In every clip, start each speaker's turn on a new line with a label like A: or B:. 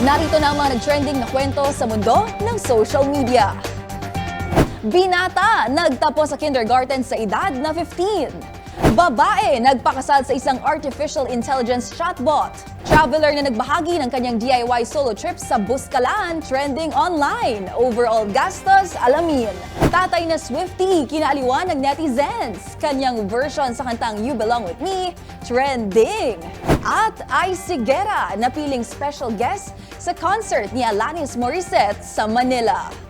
A: Narito na ang mga nag-trending na kwento sa mundo ng social media. Binata, nagtapos sa kindergarten sa edad na 15. Babae, nagpakasal sa isang artificial intelligence chatbot. Traveler na nagbahagi ng kanyang DIY solo trip sa Buscalan, trending online. Overall gastos, alamin. Tatay na Swifty, kinaaliwan ng netizens. Kanyang version sa kantang You Belong With Me, trending. At Ice Sigera, napiling special guest sa concert ni Alanis Morissette sa Manila.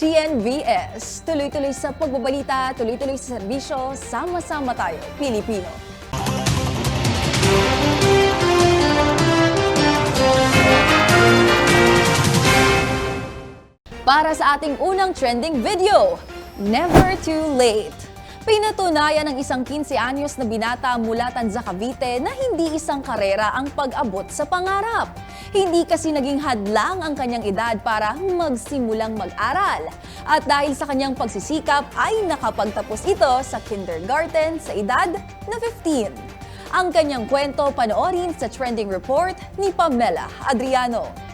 A: TNVS. Tuloy-tuloy sa pagbabalita, tuloy-tuloy sa serbisyo, sama-sama tayo, Pilipino. Para sa ating unang trending video, Never Too Late. Pinatunayan ng isang 15 anyos na binata mula Tanza Cavite na hindi isang karera ang pag-abot sa pangarap. Hindi kasi naging hadlang ang kanyang edad para magsimulang mag-aral. At dahil sa kanyang pagsisikap ay nakapagtapos ito sa kindergarten sa edad na 15. Ang kanyang kwento panoorin sa trending report ni Pamela Adriano.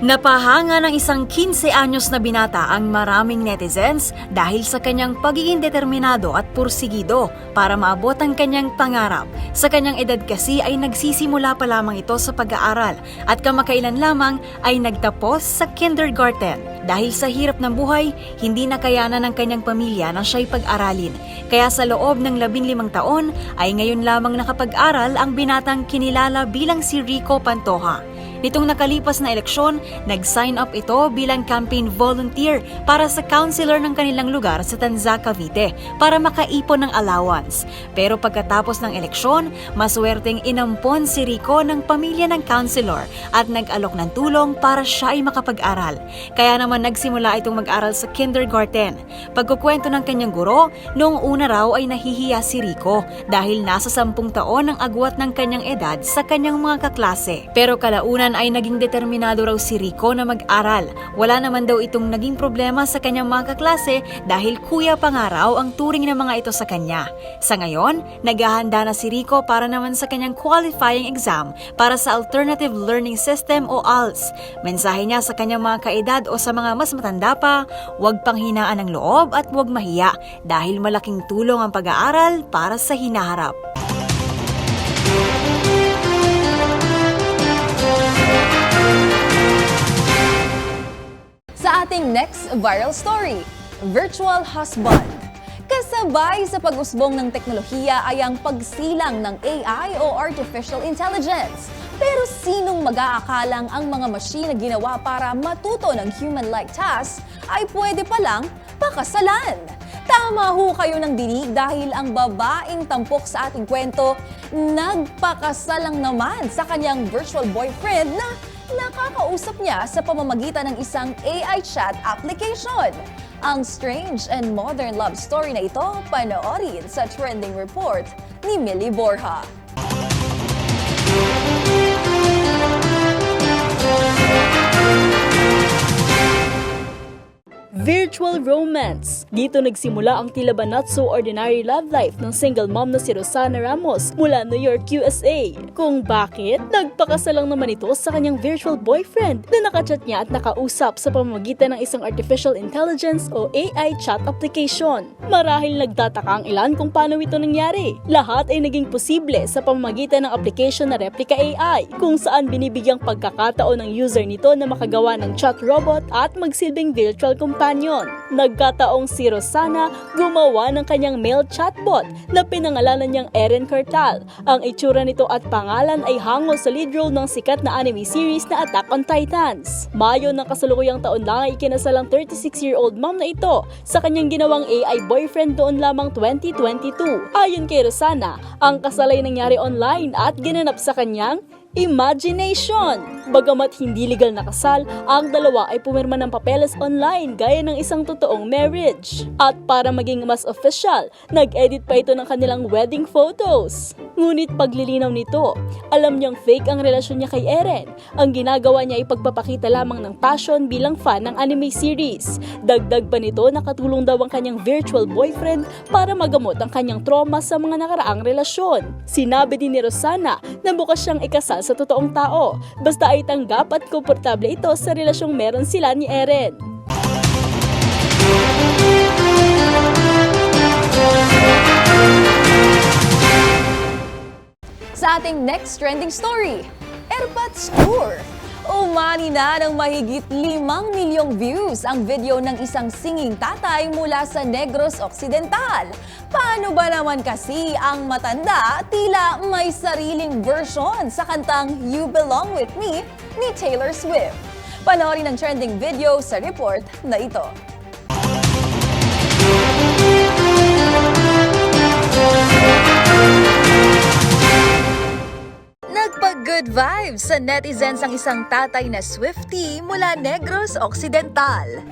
B: Napahanga ng isang 15 anyos na binata ang maraming netizens dahil sa kanyang pagiging determinado at pursigido para maabot ang kanyang pangarap. Sa kanyang edad kasi ay nagsisimula pa lamang ito sa pag-aaral at kamakailan lamang ay nagtapos sa kindergarten. Dahil sa hirap ng buhay, hindi nakayanan ng kanyang pamilya na siya'y pag-aralin. Kaya sa loob ng 15 taon ay ngayon lamang nakapag-aral ang binatang kinilala bilang si Rico Pantoja. Nitong nakalipas na eleksyon, nag-sign up ito bilang campaign volunteer para sa councilor ng kanilang lugar sa Tanza, Cavite para makaipon ng allowance. Pero pagkatapos ng eleksyon, maswerteng inampon si Rico ng pamilya ng councilor at nag-alok ng tulong para siya ay makapag-aral. Kaya naman nagsimula itong mag-aral sa kindergarten. Pagkukwento ng kanyang guro, noong una raw ay nahihiya si Rico dahil nasa sampung taon ang agwat ng kanyang edad sa kanyang mga kaklase. Pero kalaunan ay naging determinado raw si Rico na mag-aral. Wala naman daw itong naging problema sa kanyang mga kaklase dahil kuya pa nga raw ang turing ng mga ito sa kanya. Sa ngayon, naghahanda na si Rico para naman sa kanyang qualifying exam para sa Alternative Learning System o ALS. Mensahe niya sa kanyang mga kaedad o sa mga mas matanda pa, huwag panghinaan ng loob at huwag mahiya dahil malaking tulong ang pag-aaral para sa hinaharap.
A: Ating next viral story, Virtual Husband. Kasabay sa pag-usbong ng teknolohiya ay ang pagsilang ng AI o Artificial Intelligence. Pero sinong mag-aakalang ang mga machine na ginawa para matuto ng human-like tasks ay pwede palang pakasalan? Tama ho kayo ng dinig dahil ang babaeng tampok sa ating kwento nagpakasal lang naman sa kanyang virtual boyfriend na nakakausap niya sa pamamagitan ng isang AI chat application. Ang strange and modern love story na ito, panoorin sa trending report ni Millie Borja.
C: Virtual Romance. Dito nagsimula ang tila ba not so ordinary love life ng single mom na si Rosana Ramos mula New York, USA. Kung bakit, nagpakasal lang naman ito sa kanyang virtual boyfriend na nakachat niya at nakausap sa pamamagitan ng isang artificial intelligence o AI chat application. Marahil nagtataka ang ilan kung paano ito nangyari. Lahat ay naging posible sa pamamagitan ng application na Replica AI kung saan binibigyang pagkakataon ng user nito na makagawa ng chat robot at magsilbing virtual companion companion. Nagkataong si Rosana gumawa ng kanyang male chatbot na pinangalanan niyang Eren Cartal. Ang itsura nito at pangalan ay hango sa lead role ng sikat na anime series na Attack on Titans. Mayo ng kasalukuyang taon lang ay ikinasalang 36-year-old mom na ito sa kanyang ginawang AI boyfriend doon lamang 2022. Ayon kay Rosana, ang kasal ay nangyari online at ginanap sa kanyang Imagination! Bagamat hindi legal na kasal, ang dalawa ay pumirma ng papeles online gaya ng isang totoong marriage. At para maging mas official, nag-edit pa ito ng kanilang wedding photos. Ngunit paglilinaw nito, alam niyang fake ang relasyon niya kay Eren. Ang ginagawa niya ay pagpapakita lamang ng passion bilang fan ng anime series. Dagdag pa nito, nakatulong daw ang kanyang virtual boyfriend para magamot ang kanyang trauma sa mga nakaraang relasyon. Sinabi din ni Rosana na bukas siyang ikasal sa totoong tao, basta ay tanggap at komportable ito sa relasyong meron sila ni Eren.
A: Sa ating next trending story, Airpods Tour. Umani na ng mahigit 5 milyong views ang video ng isang singing tatay mula sa Negros Occidental. Paano ba naman kasi ang matanda tila may sariling version sa kantang You Belong With Me ni Taylor Swift? Panoorin ang trending video sa report na ito. Nagpa-good vibes sa netizens ang isang tatay na Swiftie mula Negros Occidental.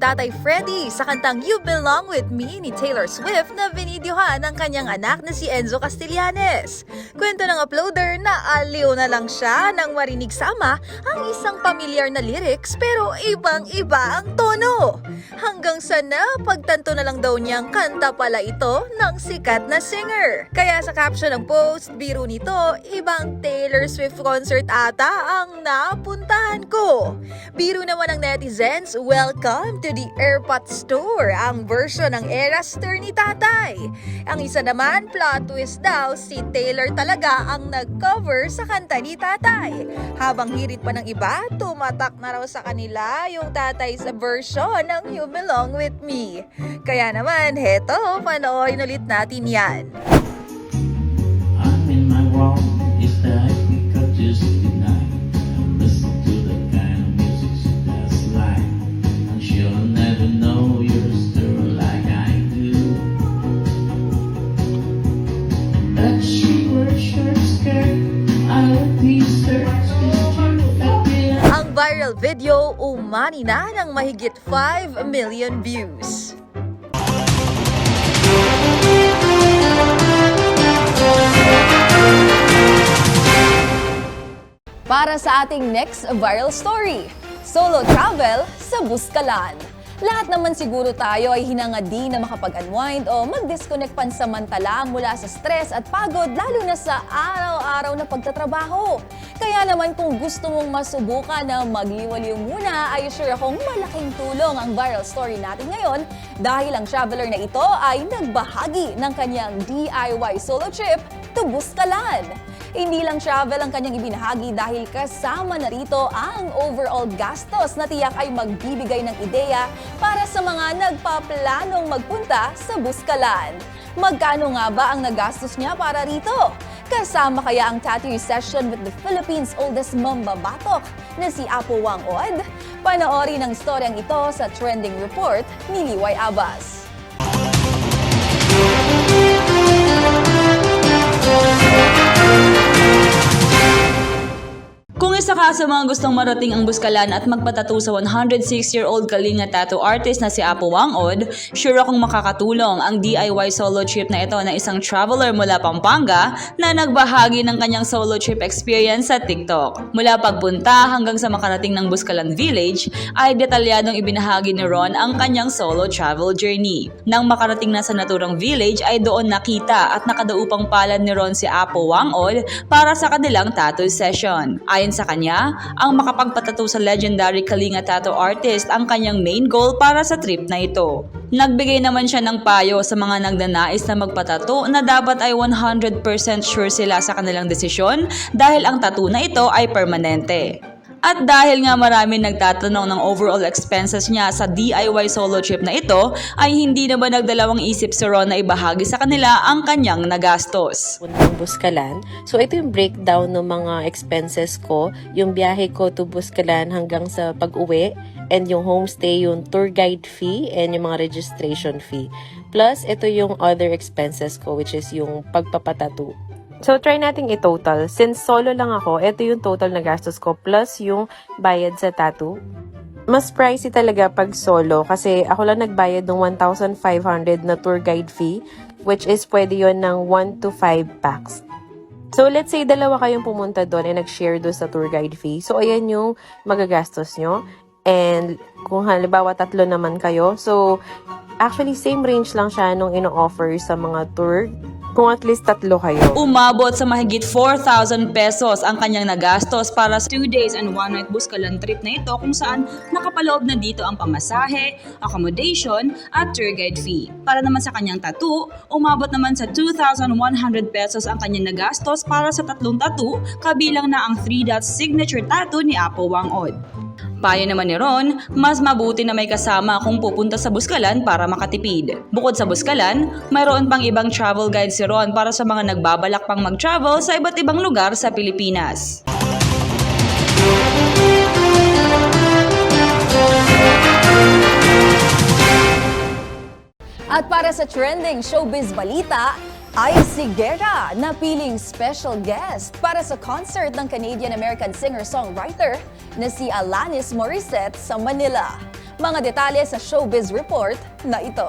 A: Tatay Freddy sa kantang You Belong With Me ni Taylor Swift na binidyohan ng kanyang anak na si Enzo Castellanes. Kwento ng uploader na aliw na lang siya nang marinig sa ama ang isang pamilyar na lyrics pero ibang-iba ang tono. Hanggang sa napagtanto na lang daw niyang kanta pala ito ng sikat na singer. Kaya sa caption ng post, biro nito, ibang Taylor Swift concert ata ang napuntahan ko. Biro naman ng netizens, welcome to the Airpot Store, ang version ng Eras Tour ni Tatay. Ang isa naman, plot twist daw, si Taylor talaga ang nag-cover sa kanta ni Tatay. Habang hirit pa ng iba, tumatak na raw sa kanila yung Tatay sa version ng You Belong With Me. Kaya naman, heto, panoorin ulit natin yan. Ang viral video umani na ng mahigit 5 million views. Para sa ating next viral story, solo travel sa Buskalan. Lahat naman siguro tayo ay hinangadi na makapag-unwind o mag-disconnect pansamantala mula sa stress at pagod lalo na sa araw-araw na pagtatrabaho. Kaya naman kung gusto mong masubukan na magliwaliw muna ay sure akong malaking tulong ang viral story natin ngayon dahil ang traveler na ito ay nagbahagi ng kanyang DIY solo trip to Buskalan. Hindi lang travel ang kanyang ibinahagi dahil kasama na rito ang overall gastos na tiyak ay magbibigay ng ideya para sa mga nagpaplanong magpunta sa Buskalan. Magkano nga ba ang nagastos niya para rito? Kasama kaya ang tattoo session with the Philippines' oldest mamba batok na si Apo Wang Od? Panoorin ang storyang ito sa trending report ni Liway Abbas.
D: Isa ka sa mga gustong marating ang buskalan at magpatato sa 106-year-old kalinga tattoo artist na si Apo Wangod, sure akong makakatulong ang DIY solo trip na ito na isang traveler mula Pampanga na nagbahagi ng kanyang solo trip experience sa TikTok. Mula pagpunta hanggang sa makarating ng Buskalan Village, ay detalyadong ibinahagi ni Ron ang kanyang solo travel journey. Nang makarating na sa naturang village ay doon nakita at nakadaupang palad ni Ron si Apo Wangod para sa kanilang tattoo session. Ayon sa kanya, ang makapagpatato sa legendary Kalinga tattoo artist ang kanyang main goal para sa trip na ito. Nagbigay naman siya ng payo sa mga nagnanais na magpatato na dapat ay 100% sure sila sa kanilang desisyon dahil ang tattoo na ito ay permanente. At dahil nga marami nagtatanong ng overall expenses niya sa DIY solo trip na ito, ay hindi naman nagdalawang isip si Ron na ibahagi sa kanila ang kanyang nagastos.
E: puntang Buscalan. So, ito yung breakdown ng mga expenses ko. Yung biyahe ko to Buscalan hanggang sa pag-uwi. And yung homestay, yung tour guide fee, and yung mga registration fee. Plus, ito yung other expenses ko, which is yung pagpapatato. So, try nating i-total. Since solo lang ako, ito yung total na gastos ko plus yung bayad sa tattoo. Mas pricey talaga pag solo kasi ako lang nagbayad ng 1,500 na tour guide fee which is pwede yon ng 1 to 5 packs. So, let's say dalawa kayong pumunta doon and nag-share doon sa tour guide fee. So, ayan yung magagastos nyo. And kung halimbawa tatlo naman kayo, so actually same range lang siya nung ino-offer sa mga tour kung at least tatlo kayo.
D: Umabot sa mahigit 4,000 pesos ang kanyang nagastos para sa 2 days and 1 night Buscalan trip na ito kung saan nakapaloob na dito ang pamasahe, accommodation at tour guide fee. Para naman sa kanyang tattoo, umabot naman sa 2,100 pesos ang kanyang nagastos para sa tatlong tattoo kabilang na ang 3-dot signature tattoo ni Apo Wang Od. Payo naman ni Ron, mas mabuti na may kasama kung pupunta sa Buskalan para makatipid. Bukod sa Buskalan, mayroon pang ibang travel guide si Ron para sa mga nagbabalak pang mag-travel sa iba't ibang lugar sa Pilipinas.
A: At para sa trending showbiz balita, ay si Guerra na piling special guest para sa concert ng Canadian-American singer-songwriter na si Alanis Morissette sa Manila. Mga detalye sa showbiz report na ito.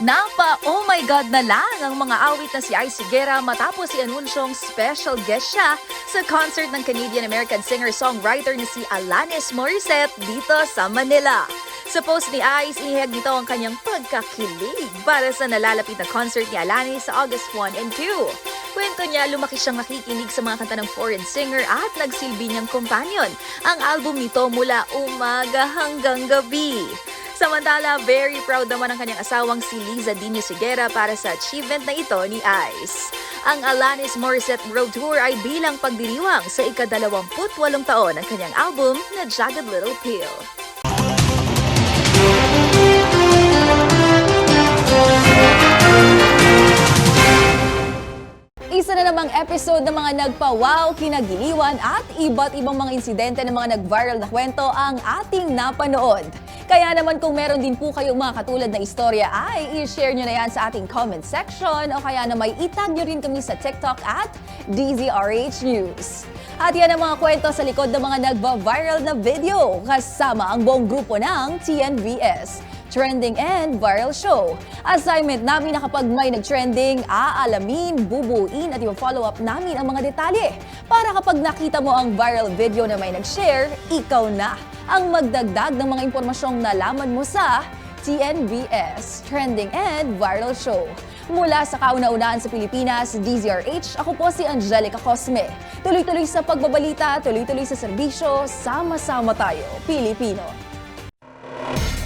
A: Napa, oh my God na lang ang mga awit na si Ice Guerra matapos si anunsyong special guest siya sa concert ng Canadian-American singer-songwriter na si Alanis Morissette dito sa Manila. Sa post ni Ice, inihag nito ang kanyang pagkakilig para sa nalalapit na concert ni Alanis sa August 1 and 2. Kwento niya, lumaki siyang nakikinig sa mga kanta ng foreign singer at nagsilbi niyang companion. Ang album nito mula umaga hanggang gabi. Samantala, very proud naman ang kanyang asawang si Liza Dino Sigera para sa achievement na ito ni Ice. Ang Alanis Morissette World Tour ay bilang pagdiriwang sa ikadalawamputwalong taon ng kanyang album na Jagged Little Pill. Namang episode ng mga nagpa-wow, kinagiliwan at iba't ibang mga insidente ng mga nag-viral na kwento ang ating napanood. Kaya naman kung meron din po kayong mga katulad na istorya ay i-share nyo na yan sa ating comment section o kaya na may itag nyo rin kami sa TikTok at DZRH News. At yan ang mga kwento sa likod ng mga nagba-viral na video kasama ang buong grupo ng TNVS. Trending and Viral Show. Assignment namin na kapag may nag-trending, aalamin, bubuin at i-follow up namin ang mga detalye. Para kapag nakita mo ang viral video na may nag-share, ikaw na ang magdagdag ng mga impormasyong nalaman mo sa TNVS, Trending and Viral Show. Mula sa kauna-unahan sa Pilipinas, DZRH, ako po si Angelica Cosme. Tuloy-tuloy sa pagbabalita, tuloy-tuloy sa serbisyo, sama-sama tayo, Pilipino.